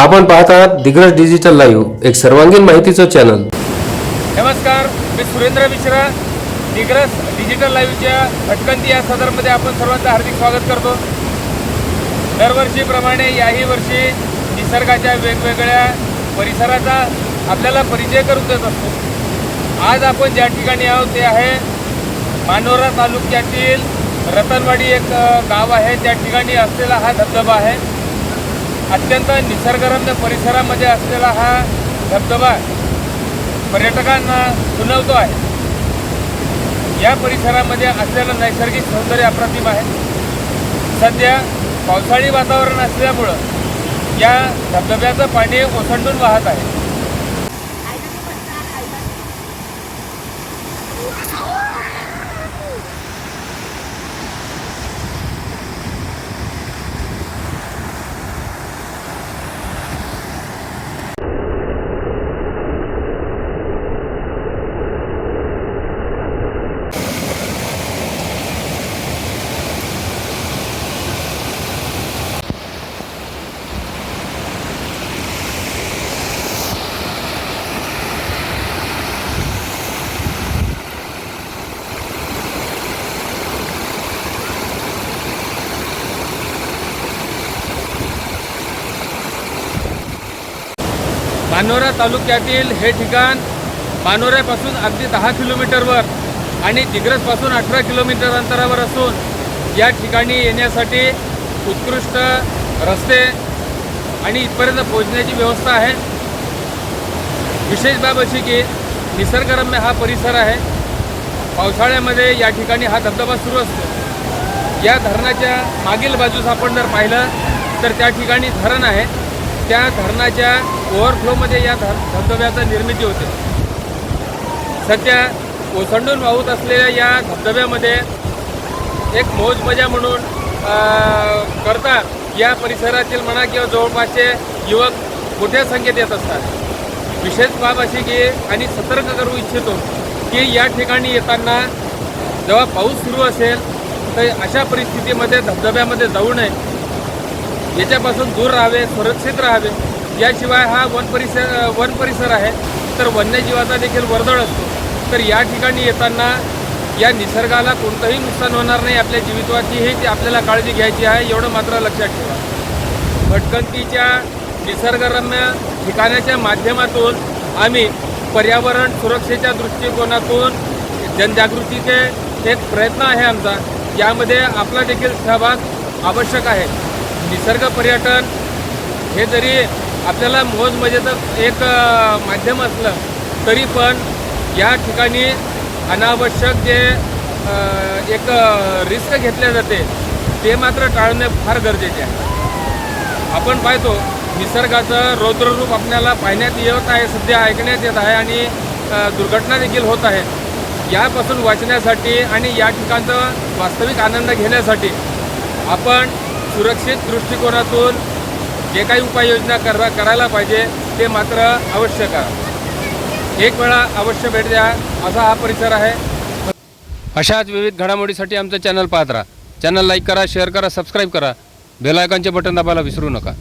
आपण पाहत आहात दिग्रज डिजिटल लाईव्ह एक सर्वांगीण माहितीचं चॅनल नमस्कार मी सुरेंद्र मिश्रा. दिग्रस डिजिटल लाईव्हच्या भटकंती या सदरमध्ये आपण सर्वांचं हार्दिक स्वागत करतो. दरवर्षीप्रमाणे याही वर्षी निसर्गाच्या वेगवेगळ्या परिसराचा आपल्याला परिचय करून देत असतो. आज आपण ज्या ठिकाणी आहोत ते आहे मानोरा तालुक्यातील रतनवाडी एक गाव आहे. त्या ठिकाणी असलेला हा धबधबा आहे. अत्यंत निसर्गरम्य परिसरामध्ये असलेला हा धबधबा पर्यटकांना सुनवतो आहे. या परिसरामध्ये असलेलं नैसर्गिक सौंदर्य अप्रतिम आहे. सध्या पावसाळी वातावरण असल्यामुळं या धबधब्याचं पाणी ओसंडून वाहत आहे. मानोरा तालुक्यातील हे ठिकाण मानोऱ्यापासून अगदी दहा किलोमीटरवर आणि दिग्रजपासून अठरा किलोमीटर अंतरावर असून या ठिकाणी येण्यासाठी उत्कृष्ट रस्ते आणि इथपर्यंत पोहोचण्याची व्यवस्था आहे. विशेष बाब अशी की निसर्गरम्य हा परिसर आहे. पावसाळ्यामध्ये या ठिकाणी हा धबधबा सुरू असतो. या धरणाच्या मागील बाजूस आपण जर पाहिलं तर त्या ठिकाणी धरण आहे. त्या धरणाच्या ओव्हरफ्लोमध्ये या धर धबधब्याचा निर्मिती होते. सध्या ओसंडून वाहूत असलेल्या या धबधब्यामध्ये एक मौज मजा म्हणून करता या परिसरातील म्हणा किंवा जवळपासचे युवक मोठ्या संख्येत येत असतात. विशेष बाब अशी की आणि सतर्क करू इच्छितो की या ठिकाणी येताना जेव्हा पाऊस सुरू असेल तर अशा परिस्थितीमध्ये धबधब्यामध्ये जाऊ नये. याच्यापासून दूर राहावे सुरक्षित राहावे. याशिवाय हा वन परिसर वन परिसर आहे. तर वन्यजीवाचा देखील वर्दळ असतो. तर या ठिकाणी येताना या निसर्गाला कोणतंही नुकसान होणार नाही. आपल्या जीवितवाचीही ती आपल्याला काळजी घ्यायची आहे. एवढं मात्र लक्षात ठेवा. भटकंतीच्या निसर्गरम्य ठिकाणाच्या माध्यमातून आम्ही पर्यावरण सुरक्षेच्या दृष्टिकोनातून जनजागृतीचे एक प्रयत्न आहे आमचा. यामध्ये आपला देखील सहभाग आवश्यक आहे. निसर्ग पर्यटन हे जरी आपल्याला मोज म्हणजे मजेचं एक माध्यम असलं तरी पण या ठिकाणी अनावश्यक जे एक रिस्क घेतल्या जाते ते मात्र टाळणे फार गरजेचे आहे. आपण पाहतो निसर्गाचं रौद्ररूप आपल्याला पाहण्यात येत आहे सध्या ऐकण्यात येत आहे आणि दुर्घटना देखील होत आहेत. यापासून वाचण्यासाठी आणि या ठिकाणचं वास्तविक आनंद घेण्यासाठी आपण सुरक्षित दृष्टिकोनातून जे काही उपाययोजना करा करायला पाहिजे ते मात्र आवश्यक आहे एक वेळा अवश्य भेट द्या असा हा परिसर आहे. अशाच विविध घडामोडीसाठी आमचं चॅनल पाहत राहा. चॅनल लाईक करा शेअर करा सबस्क्राईब करा. बेलायकॉनचे बटन दाबायला विसरू नका.